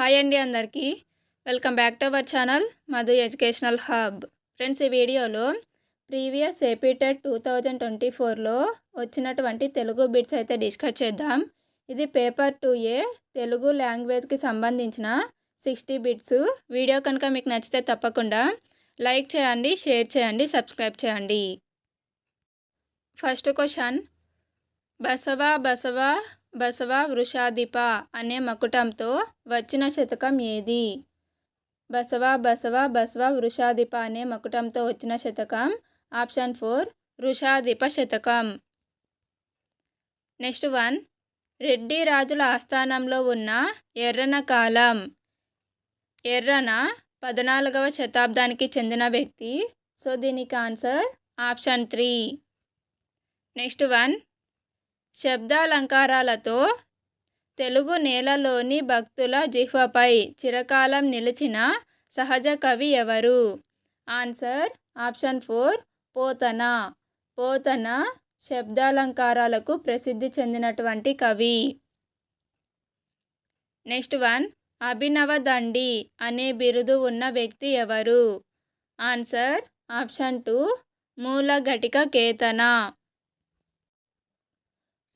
Hi అండి అందరికీ. Welcome back to our channel Madhu educational hub. Friends ఈ వీడియోలో previous AP TET two thousand twenty ఫోర్లో వచ్చినటువంటి తెలుగు బిట్స్ అయితే డిస్కస్ చేద్దాం. ఇది పేపర్ టూ ఏ తెలుగు లాంగ్వేజ్కి సంబంధించిన సిక్స్టీ బిట్స్. వీడియో కనుక మీకు నచ్చితే తప్పకుండా లైక్ చేయండి షేర్ చేయండి సబ్స్క్రైబ్ చేయండి. First question. బసవ బసవ బసవ వృషాధిప అనే మకుటంతో వచ్చిన శతకం ఏది? బసవ బసవ బసవ వృషాధిప అనే మకుటంతో వచ్చిన శతకం. ఆప్షన్ ఫోర్ వృషాధిప శతకం. నెక్స్ట్ వన్ రెడ్డి రాజుల ఆస్థానంలో ఉన్న ఎర్రన కాలం. ఎర్రన పద్నాలుగవ శతాబ్దానికి చెందిన వ్యక్తి. సో దీనికి answer option three. Next one శబ్దాలంకారాలతో Telugu నేలలోని భక్తుల జిహ్వపై చిరకాలం నిలిచిన సహజ కవి ఎవరు? Answer option four Pothana. Pothana శబ్దాలంకారాలకు ప్రసిద్ధి చెందినటువంటి కవి. నెక్స్ట్ వన్ అభినవ దండి అనే బిరుదు ఉన్న వ్యక్తి ఎవరు? Answer option two Mulaghatika Ketana.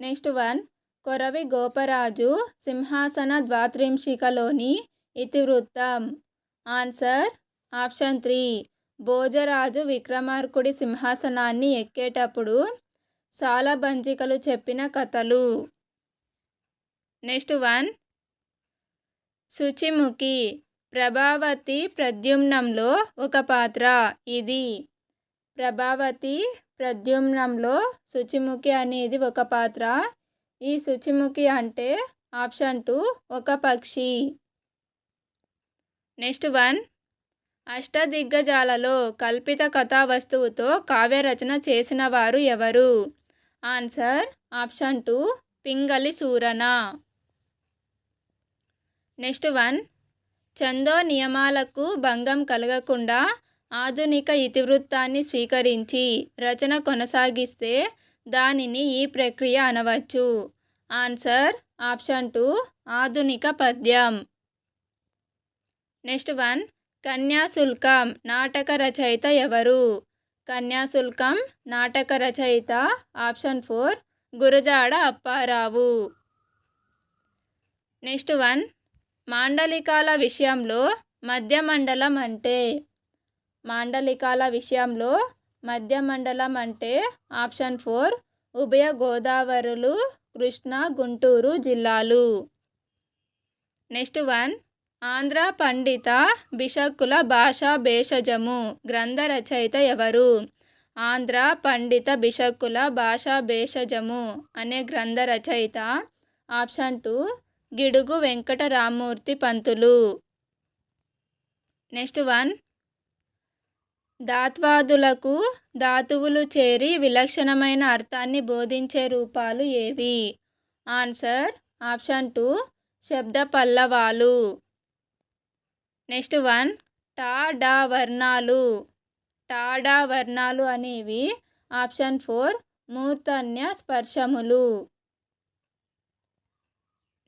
Next one. Koravi Goparaju Simhasana ద్వాత్రింశికలోని ఇతివృత్తం. ఆన్సర్. Option three. భోజరాజు విక్రమార్కుడి సింహాసనాన్ని ఎక్కేటప్పుడు సాలబంజికలు చెప్పిన కథలు. Next one. శుచిముఖి ప్రభావతి ప్రద్యుమ్నంలో ఒక పాత్ర. ఇది. ప్రభావతి ప్రద్యుమ్నంలో శుచిముఖి అనేది ఒక పాత్ర. ఈ శుచిముఖి అంటే ఆప్షన్ టూ ఒక పక్షి. Next one. అష్టదిగ్గజాలలో కల్పిత కథా వస్తువుతో కావ్యరచన చేసిన వారు ఎవరు? Answer option two Pingali Surana. Next one. చందో నియమాలకు భంగం కలగకుండా ఆధునిక ఇతివృత్తాన్ని స్వీకరించి రచన కొనసాగిస్తే దానిని ఈ ప్రక్రియ అనవచ్చు. ఆన్సర్ ఆప్షన్ టూ ఆధునిక పద్యం. నెక్స్ట్ వన్ కన్యాశుల్కం నాటక రచయిత ఎవరు? కన్యాశుల్కం నాటక రచయిత option four Gurajada Apparao. Next one మాండలికాల విషయంలో మధ్యమండలం అంటే? మాండలికాల విషయంలో మధ్యమండలం అంటే ఆప్షన్ ఫోర్ ఉభయ గోదావరులు కృష్ణా గుంటూరు జిల్లాలు. నెక్స్ట్ వన్ ఆంధ్ర పండిత బిషక్కుల భాషా భేషజము గ్రంథ రచయిత ఎవరు? ఆంధ్ర పండిత బిషక్కుల భాషా భేషజము అనే గ్రంథ రచయిత option two Gidugu Venkataramamurthy Pantulu. Next one ధాత్వాదులకు ధాతువులు చేరి విలక్షణమైన అర్థాన్ని బోధించే రూపాలు ఏవి? ఆన్సర్ ఆప్షన్ టూ శబ్ద పల్లవాలు. నెక్స్ట్ వన్ టాడా వర్ణాలు టా డా వర్ణాలు అనేవి ఆప్షన్ ఫోర్ మూర్తన్య స్పర్శములు.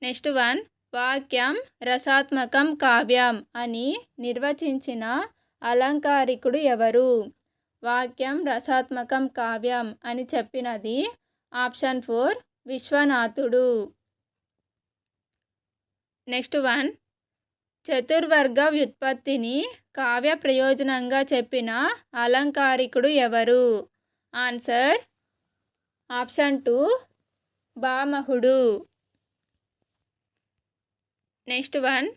నెక్స్ట్ వన్ వాక్యం రసాత్మకం కావ్యం అని నిర్వచించిన అలంకారికుడు ఎవరు? వాక్యం రసాత్మకం కావ్యం అని చెప్పినది ఆప్షన్ ఫోర్ విశ్వనాథుడు. నెక్స్ట్ వన్ చతుర్వర్గ వ్యుత్పత్తిని కావ్య ప్రయోజనంగా చెప్పిన అలంకారికుడు ఎవరు? ఆన్సర్ ఆప్షన్ టూ బామహుడు. నెక్స్ట్ వన్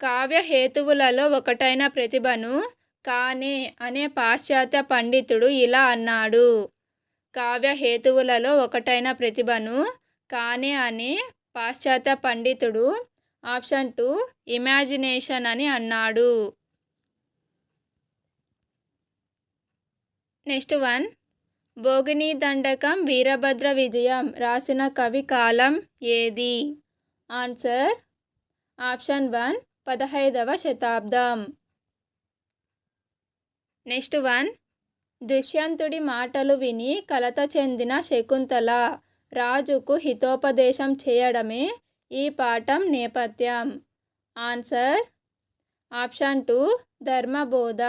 కావ్య హేతువులలో ఒకటైన ప్రతిభను కానే అనే పాశ్చాత్య పండితుడు ఇలా అన్నాడు. కావ్య హేతువులలో ఒకటైన ప్రతిభను కానే అనే పాశ్చాత్య పండితుడు ఆప్షన్ టూ ఇమాజినేషన్ అని అన్నాడు. నెక్స్ట్ వన్ భోగిని దండకం వీరభద్ర విజయం రాసిన కవి కాలం ఏది? ఆన్సర్ ఆప్షన్ వన్ పదహైదవ శతాబ్దం. Next one. దుష్యంతుడి మాటలు విని కలత చెందిన శకుంతల రాజుకు హితోపదేశం చేయడమే ఈ పాఠం నేపథ్యం. Answer. Option two. ధర్మబోధ.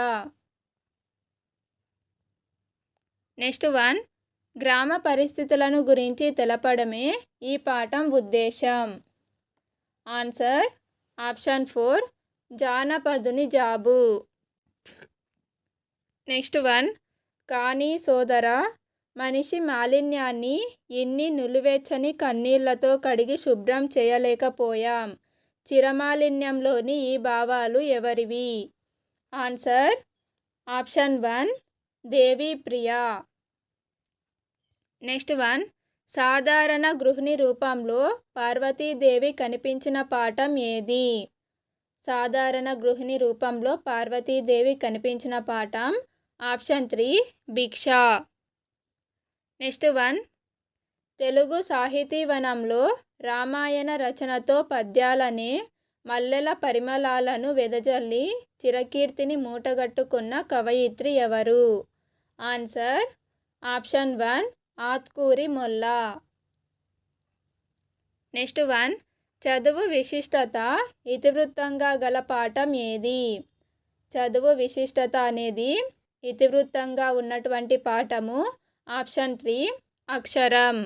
Next one. గ్రామ పరిస్థితులను గురించి తెలపడమే ఈ పాఠం ఉద్దేశం. Answer. Option four. జానపదుని job. Next one. కానీ సోదర మనిషి మాలిన్యాన్ని ఎన్ని నులివెచ్చని కన్నీళ్ళతో కడిగి శుభ్రం చేయలేకపోయాం. చిరమాలిన్యంలోని ఈ భావాలు ఎవరివి? Answer option one Devi Priya. Next one. సాధారణ గృహిణి రూపంలో పార్వతీదేవి కనిపించిన పాఠం ఏది? సాధారణ గృహిణి రూపంలో పార్వతీదేవి కనిపించిన పాఠం ఆప్షన్ త్రీ భిక్ష. నెక్స్ట్ వన్ తెలుగు సాహితీవనంలో రామాయణ రచనతో పద్యాలనే మల్లెల పరిమళాలను వెదజల్లి చిరకీర్తిని మూటగట్టుకున్న కవయిత్రి ఎవరు? Answer option one Atukuri Molla. Next one చదువు విశిష్టత ఇతివృత్తంగా గల పాఠం ఏది? చదువు విశిష్టత అనేది ఇతివృత్తంగా ఉన్నటువంటి పాఠము ఆప్షన్ త్రీ అక్షరం.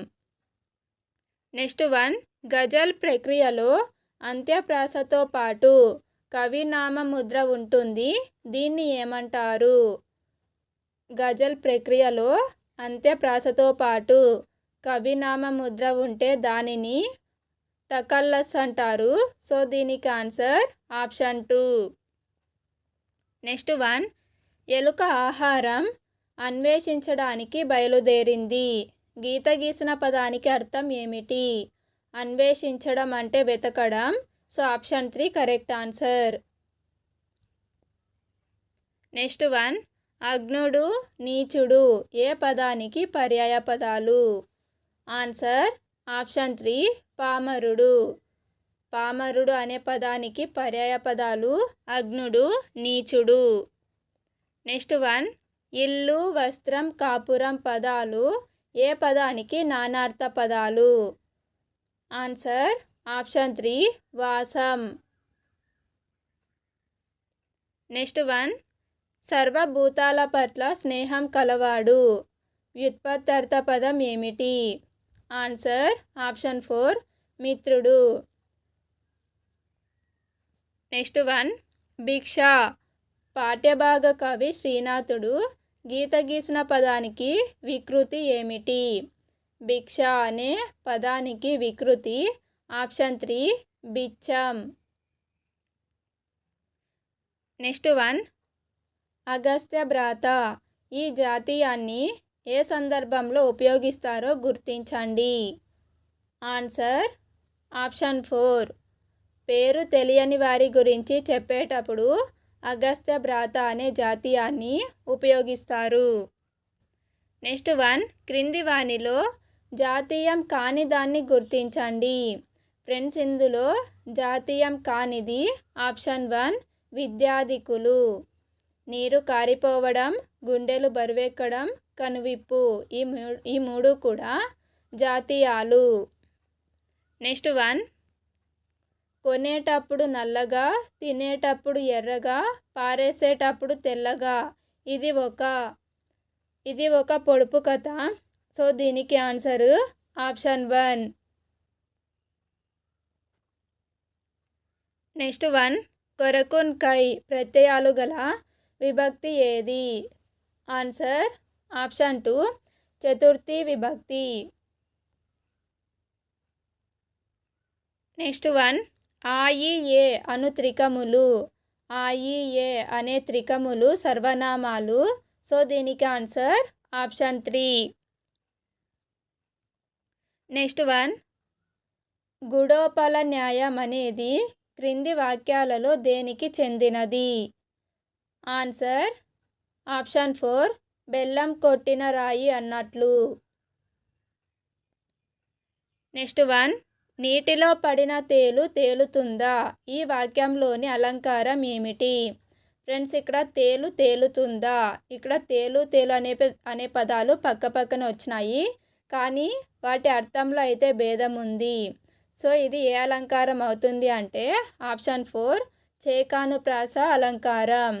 నెక్స్ట్ వన్ గజల్ ప్రక్రియలో అంత్యప్రాసతో పాటు కవినామ ముద్ర ఉంటుంది. దీన్ని ఏమంటారు? గజల్ ప్రక్రియలో అంత్యప్రాసతో పాటు కవినామ ముద్ర ఉంటే దానిని తకల్లస్ అంటారు. సో దీనికి answer option two. Next one ఎలుక ఆహారం అన్వేషించడానికి బయలుదేరింది. గీత గీసిన పదానికి అర్థం ఏమిటి? అన్వేషించడం అంటే వెతకడం? So option three correct answer. Next one అగ్నుడు నీచుడు ఏ పదానికి పర్యాయ పదాలు? ఆన్సర్ ఆప్షన్ త్రీ పామరుడు. పామరుడు అనే పదానికి పర్యాయ పదాలు అగ్నుడు నీచుడు. Next one. ఇల్లు వస్త్రం కాపురం పదాలు. ఏ పదానికి నానార్థ పదాలు? ఆన్సర్ ఆప్షన్ త్రీ వాసం. Next one. సర్వభూతాల పట్ల స్నేహం కలవాడు. వ్యుత్పత్తార్థ పదం ఏమిటి? ఆన్సర్ ఆప్షన్ ఫోర్ మిత్రుడు. Next one. భిక్ష. పాఠ్యభాగ కవి శ్రీనాథుడు గీత గీసిన పదానికి వికృతి ఏమిటి? భిక్ష అనే పదానికి వికృతి ఆప్షన్ త్రీ బిచ్చం. నెక్స్ట్ వన్ అగస్త్య భ్రాత. ఈ జాతీయాన్ని ఏ సందర్భంలో ఉపయోగిస్తారో గుర్తించండి. Answer option four. పేరు తెలియని వారి గురించి చెప్పేటప్పుడు అగస్త్య భ్రాత అనే జాతీయాన్ని ఉపయోగిస్తారు. నెక్స్ట్ వన్ క్రింది వాణిలో జాతీయం కాని దాన్ని గుర్తించండి. ఫ్రెండ్స్ ఇందులో జాతీయం కానిది ఆప్షన్ వన్ విద్యాధికులు. నీరు కారిపోవడం గుండెలు బరువెక్కడం కనువిప్పు ఈ మూ ఈ మూడు కూడా జాతీయాలు. నెక్స్ట్ వన్ కొనేటప్పుడు నల్లగా తినేటప్పుడు ఎర్రగా పారేసేటప్పుడు తెల్లగా. ఇది ఒక ఇది ఒక పొడుపు కథ. సో దీనికి answer option one. Next one. కొరకున్ కై ప్రత్యయాలు గల విభక్తి ఏది? Answer option two. చతుర్థి విభక్తి. Next one. ఆయిఏ అను త్రికములు. ఆయిఏ అనే త్రికములు సర్వనామాలు. సో దీనికి answer option three. Next one. గుడోపల న్యాయం అనేది క్రింది వాక్యాలలో దేనికి చెందినది? Answer option four. బెల్లం కొట్టిన రాయి అన్నట్లు. Next one. నీటిలో పడిన తేలు తేలుతుందా? ఈ వాక్యంలోని అలంకారం ఏమిటి? ఫ్రెండ్స్ ఇక్కడ తేలు తేలుతుందా? ఇక్కడ తేలు తేలు అనే అనే పదాలు పక్క పక్కన వచ్చినాయి. కానీ వాటి అర్థంలో అయితే భేదం ఉంది. సో ఇది ఏ అలంకారం అవుతుంది అంటే ఆప్షన్ ఫోర్ చేకానుప్రాస అలంకారం.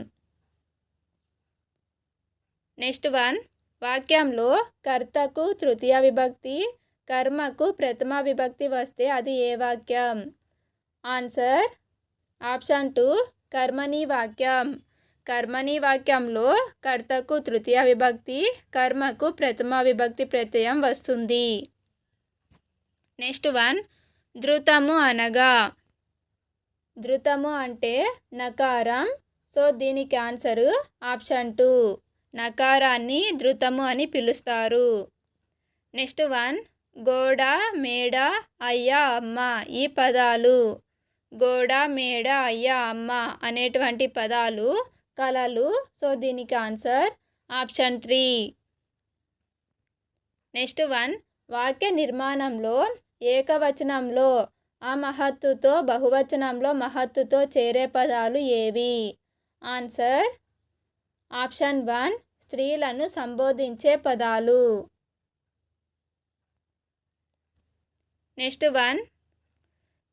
నెక్స్ట్ వన్ వాక్యంలో కర్తకు తృతీయ విభక్తి కర్మకు ప్రథమ విభక్తి వస్తే అది ఏ వాక్యం? ఆన్సర్ ఆప్షన్ టూ కర్మని వాక్యం. కర్మని వాక్యంలో కర్తకు తృతీయ విభక్తి కర్మకు ప్రథమ విభక్తి ప్రత్యయం వస్తుంది. నెక్స్ట్ వన్ ధృతము అనగా. ధృతము అంటే నకారం. సో దీనికి ఆన్సరు ఆప్షన్ టూ. నకారాన్ని ధృతము అని పిలుస్తారు. నెక్స్ట్ వన్ గోడ మేడ అయ్య అమ్మ ఈ పదాలు. గోడ మేడ అయ్య అమ్మ అనేటువంటి పదాలు కళలు సో దీనికి answer option three. Next one. వాక్య నిర్మాణంలో ఏకవచనంలో ఆ మహత్తుతో బహువచనంలో మహత్తుతో చేరే పదాలు ఏవి? Answer option one. స్త్రీలను సంబోధించే పదాలు. Next one.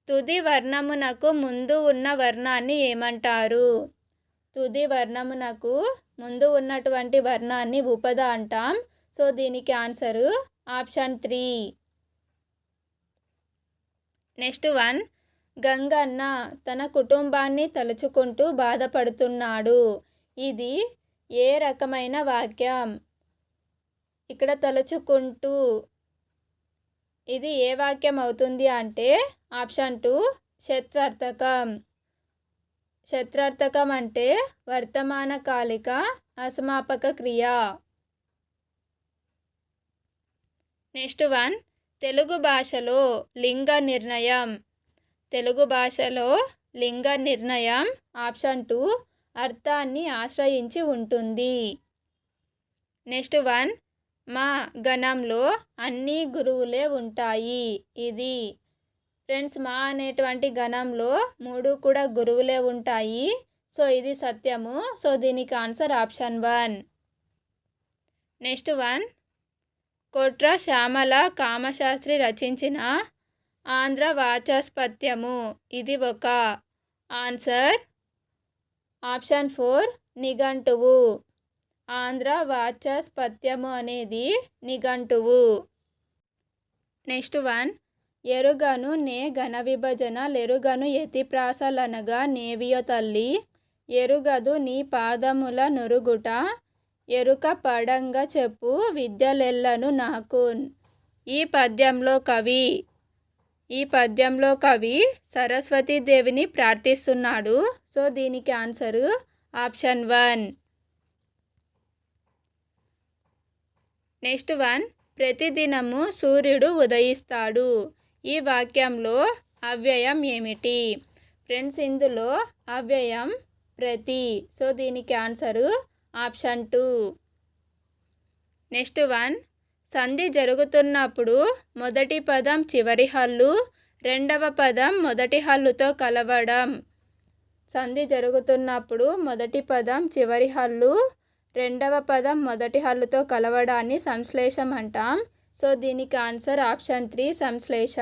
తుది వర్ణమునకు ముందు ఉన్న వర్ణాన్ని ఏమంటారు? తుది వర్ణమునకు ముందు ఉన్నటువంటి వర్ణాన్ని ఉపద అంటాం. సో దీనికి answer option three. Next one. Ganganna తన కుటుంబాన్ని తలుచుకుంటూ బాధపడుతున్నాడు. ఇది ఏ రకమైన వాక్యం? ఇక్కడ తలుచుకుంటూ ఇది ఏ వాక్యం అవుతుంది అంటే ఆప్షన్ టూ శత్రార్థకం. శత్రార్థకం అంటే వర్తమాన కాలిక అసమాపక క్రియ. నెక్స్ట్ వన్ తెలుగు భాషలో లింగ నిర్ణయం. తెలుగు భాషలో లింగ నిర్ణయం ఆప్షన్ టూ అర్థాన్ని ఆశ్రయించి ఉంటుంది. నెక్స్ట్ వన్ మా గణంలో అన్ని గురువులే ఉంటాయి. ఇది ఫ్రెండ్స్ మా అనేటువంటి గణంలో మూడు కూడా గురువులే ఉంటాయి. సో ఇది సత్యము. సో దీనికి answer option one. Next one. Kotra Shyamala Kamashastri రచించిన ఆంధ్ర వాచస్పత్యము. ఇది ఒక. ఆన్సర్ ఆప్షన్ ఫోర్ నిఘంటువు. ఆంధ్ర వాచస్పత్యము అనేది నిఘంటువు. Next one. ఎరుగను నే ఘన విభజన లెరుగను ఎతిప్రాసలనగా నేవియో తల్లి. ఎరుగదు నీ పాదముల నురుగుట ఎరుక పడంగా చెప్పు విద్యలెల్లను నాకు ఈ పద్యంలో కవి ఈ పద్యంలో కవి సరస్వతీదేవిని ప్రార్థిస్తున్నాడు. సో దీనికి answer option one. Next one ప్రతిదినము సూర్యుడు ఉదయిస్తాడు. ఈ వాక్యంలో అవ్యయం ఏమిటి? ఫ్రెండ్స్ ఇందులో అవ్యయం ప్రతి. సో దీనికి answer option two. Next one సంధి జరుగుతున్నప్పుడు మొదటి పదం చివరి హల్లు రెండవ పదం మొదటి హల్లుతో కలవడం. సంధి జరుగుతున్నప్పుడు మొదటి పదం చివరి హల్లు రెండవ పదం మొదటి హల్లుతో కలవడాన్ని సంశ్లేషం అంటాం సో దీనికి answer option three సంశ్లేష.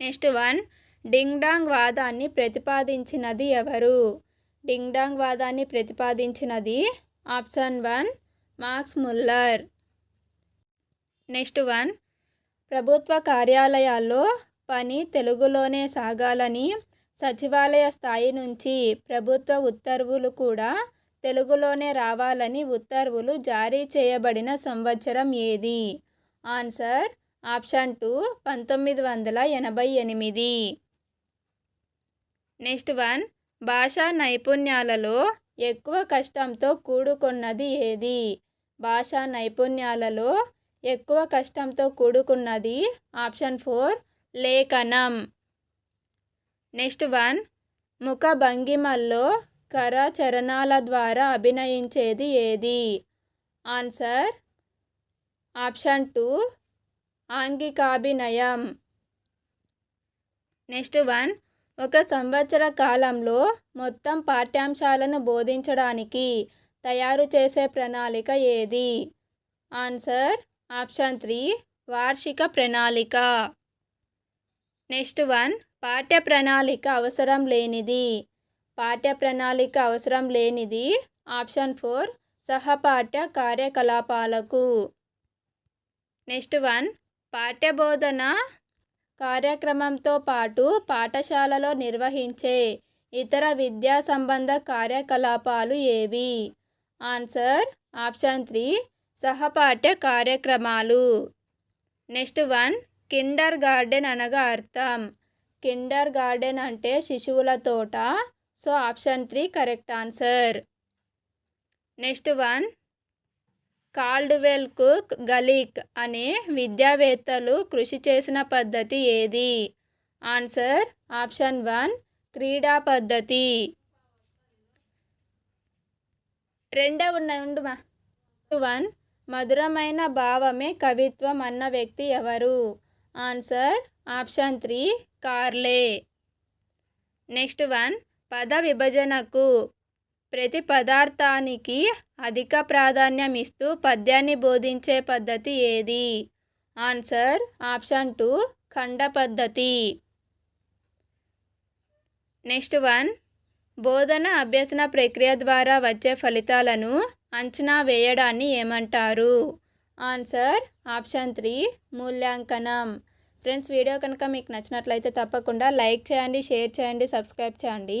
Next one. డింగ్ డాంగ్ వాదాన్ని ప్రతిపాదించినది ఎవరు? డింగ్ డాంగ్ వాదాన్ని ప్రతిపాదించినది option one Max Muller. Next one. ప్రభుత్వ కార్యాలయాల్లో పని తెలుగులోనే సాగాలని సచివాలయ స్థాయి నుంచి ప్రభుత్వ ఉత్తర్వులు కూడా తెలుగులోనే రావాలని ఉత్తర్వులు జారీ చేయబడిన సంవత్సరం ఏది? ఆన్సర్ ఆప్షన్ టూ పంతొమ్మిది వందల ఎనభై ఎనిమిది. నెక్స్ట్ వన్ భాషా నైపుణ్యాలలో ఎక్కువ కష్టంతో కూడుకున్నది ఏది? భాషా నైపుణ్యాలలో ఎక్కువ కష్టంతో కూడుకున్నది ఆప్షన్ ఫోర్ లేఖనం. నెక్స్ట్ వన్ ముఖ భంగిమల్లో కరచరణాల ద్వారా అభినయించేది ఏది? ఆన్సర్. ఆప్షన్ టూ ఆంగికాభినయం. నెక్స్ట్ వన్ ఒక సంవత్సర కాలంలో మొత్తం పాఠ్యాంశాలను బోధించడానికి తయారు చేసే ప్రణాళిక ఏది? ఆన్సర్. ఆప్షన్ త్రీ వార్షిక ప్రణాళిక. నెక్స్ట్ వన్ పాఠ్య ప్రణాళిక అవసరం లేనిది. పాఠ్య ప్రణాళిక అవసరం లేనిది. ఆప్షన్ ఫోర్ సహపాఠ్య కార్యకలాపాలకు. నెక్స్ట్ వన్ పాఠ్యబోధన కార్యక్రమంతో పాటు పాఠశాలలో నిర్వహించే ఇతర విద్యా సంబంధ కార్యకలాపాలు ఏవి? ఆన్సర్ ఆప్షన్ త్రీ సహపాఠ్య కార్యక్రమాలు. నెక్స్ట్ వన్ కిండర్ గార్డెన్ అనగా అర్థం. కిండర్ గార్డెన్ అంటే శిశువుల తోట so option three correct answer. Next one Caldwell Cook గలీక్ అనే విద్యావేత్తలు కృషి చేసిన పద్ధతి ఏది? ఆన్సర్ ఆప్షన్ వన్ క్రీడా పద్ధతి. రెండవ ఉన్నాయి ఉండుమా వన్ మధురమైన భావమే కవిత్వం అన్న వ్యక్తి ఎవరు? Answer option three Carlyle. Next one పద విభజనకు ప్రతి పదార్థానికి అధిక ప్రాధాన్యం ఇస్తూ పద్యాన్ని బోధించే పద్ధతి ఏది? ఆన్సర్ ఆప్షన్ టూ ఖండ పద్ధతి. నెక్స్ట్ వన్ బోధన అభ్యసన ప్రక్రియ ద్వారా వచ్చే ఫలితాలను అంచనా వేయడాన్ని ఏమంటారు? ఆన్సర్ ఆప్షన్ త్రీ మూల్యాంకనం. ఫ్రెండ్స్ వీడియో కనుక మీకు నచ్చినట్లయితే తప్పకుండా లైక్ చేయండి షేర్ చేయండి సబ్స్క్రైబ్ చేయండి.